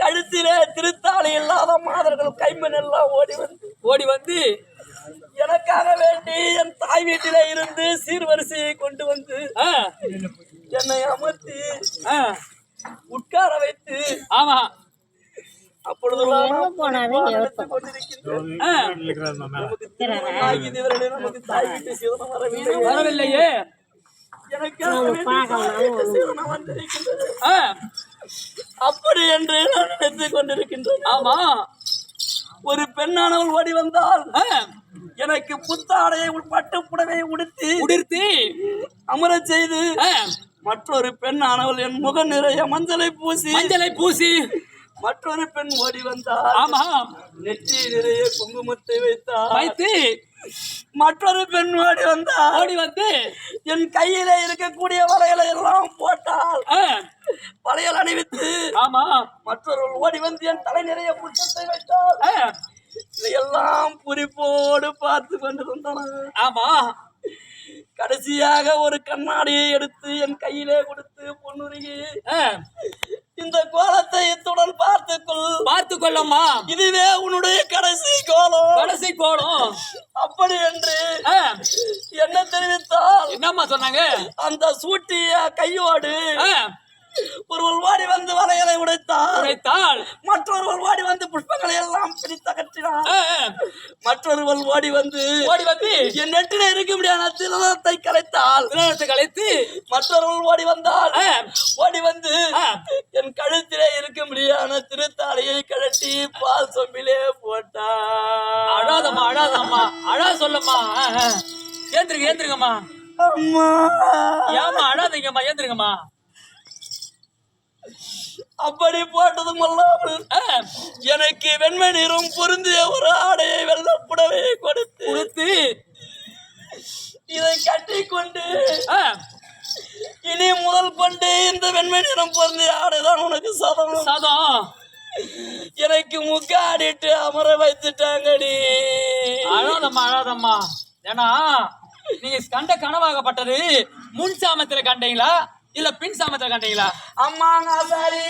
கழுத்திலே திருத்தாளி இல்லாத மாதர்கள் கைமண் எல்லாம் ஓடி வந்து ஓடி வந்து எனக்காக வேண்டி என் தாய் வீட்டிலே இருந்து சீர்வரிசையை கொண்டு வந்து ஆ, என்னை அமர்த்தி ஆ, உட்கார வைத்து ஆமா. ஆ, நமக்கு தாய் வீட்டு சீதனம் வரவில்லை. வரவில்லையே. எனக்காக அப்படி என்று நான் நினைத்துக் கொண்டிருக்கின்றேன். ஆமா. ஒரு பெண்ணானவள் ஓடி வந்தால் எனக்கு புத்தாடையை பட்டு புடவை உடுத்தி உதிர்த்தி அமரச் செய்து மற்றொரு பெண்ணானவள் என் முக நிறைய மஞ்சளை பூசி மஞ்சளை பூசி மற்றொரு பெண் ஓடி வந்தால் ஆமா. நெற்றி நிறைய குங்குமத்தை வைத்தார் வைத்து மற்றொரு பெண் ஓடி வந்தால் ஓடி வந்து என் கையில இருக்கக்கூடிய வளையலை எல்லாம் போட்டால் ஆ, வளையல் அணிவித்து ஆமா மற்றொருவள் ஓடி வந்து என் தலை நிறைய புத்தத்தை வைத்தால் இதையெல்லாம் குறிப்போடு பார்த்து கொண்டிருந்தன ஆமா. கடைசியாக ஒரு கண்ணாடியை எடுத்து என் கையிலே கொடுத்து பொன்னுருகி இந்த கோலத்தை இத்துடன் பார்த்துக்கொள். பார்த்து கொள்ளம்மா. இதுவே உன்னுடைய கடைசி கோலம். கடைசி கோலம். அப்படி என்று என்ன தெரிவித்தால் என்னம்மா சொன்னாங்க? அந்த சூட்டிய கையோடு ஆ, ஒருவள் வாடி வந்து வளையலை உடைத்தார் உடைத்தாள். மற்றொருவள் வாடி வந்து புஷ்பங்களை எல்லாம் பிரித்து அகற்றினார் மற்றொருவள் ஓடி வந்து ஓடி வந்து என் நெட்டில இருக்க முடியாத திலனத்தை கலைத்தால் திருமணத்தை கலைத்து மற்றொருவள் ஓடி வந்தால் ஓடி வந்து என் கழுத்திலே இருக்க முடியாத திருத்தாளையை கழட்டி பால் சொம்பிலே போட்டார் அழாதம்மா அழாதம்மா. அழா சொல்லம்மா. ஏந்திருங்க ஏந்திருங்கம்மா. அம்மா. ஏம்மா அழாதீங்கம்மா ஏந்திருங்கம்மா. அப்படி போட்டதும் அல்லாமல் எனக்கு வெண்மை நிறம் பொருந்திய ஒரு ஆடையை வெள்ளப்புடவை கொடுத்து கொடுத்து இதை கட்டி கொண்டு இனி முதல் கொண்டு இந்த வெண்மை நிறம் பொருந்திய ஆடைதான் உனக்கு சதம். சாதம். எனக்கு முக்காடிட்டு அமர வைத்துட்டாங்கடி. அழாதம்மா அழாதம்மா. ஏன்னா நீங்க கண்ட கனவாகப்பட்டது முன் சாமத்துல கண்டீங்களா? இல்ல பின் சாமத்துல கண்டீங்களா அம்மா நாசாரி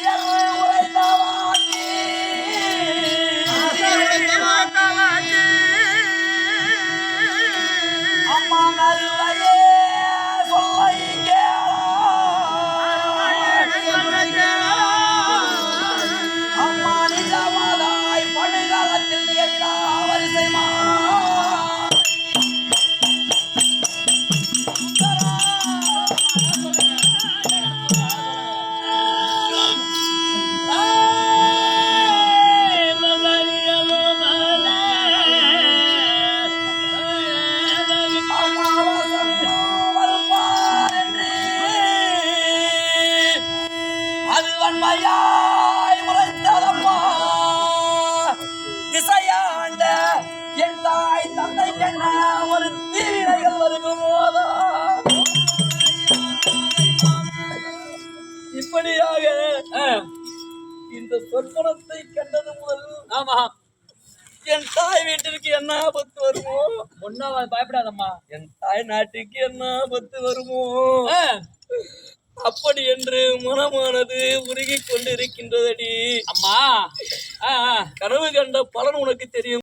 வன்மையாய் உரைத்ததம்மா திசையாண்ட என் தாய் தந்தை கண்ண ஒரு தீவினைகள் வருகுமோதா இப்படியாக இந்த சொற்பனத்தை கண்டது முதல் ஆமா. என் தாய் வீட்டிற்கு என்ன ஆபத்து வருமோ? ஒன்னா பயப்படாதம்மா. என் தாய் நாட்டுக்கு என்ன ஆபத்து வருமோ? அப்படி என்று மனமானது உருகிக் கொண்டிருக்கின்றதடி அம்மா. கனவு கண்ட பலன் உனக்கு தெரியும்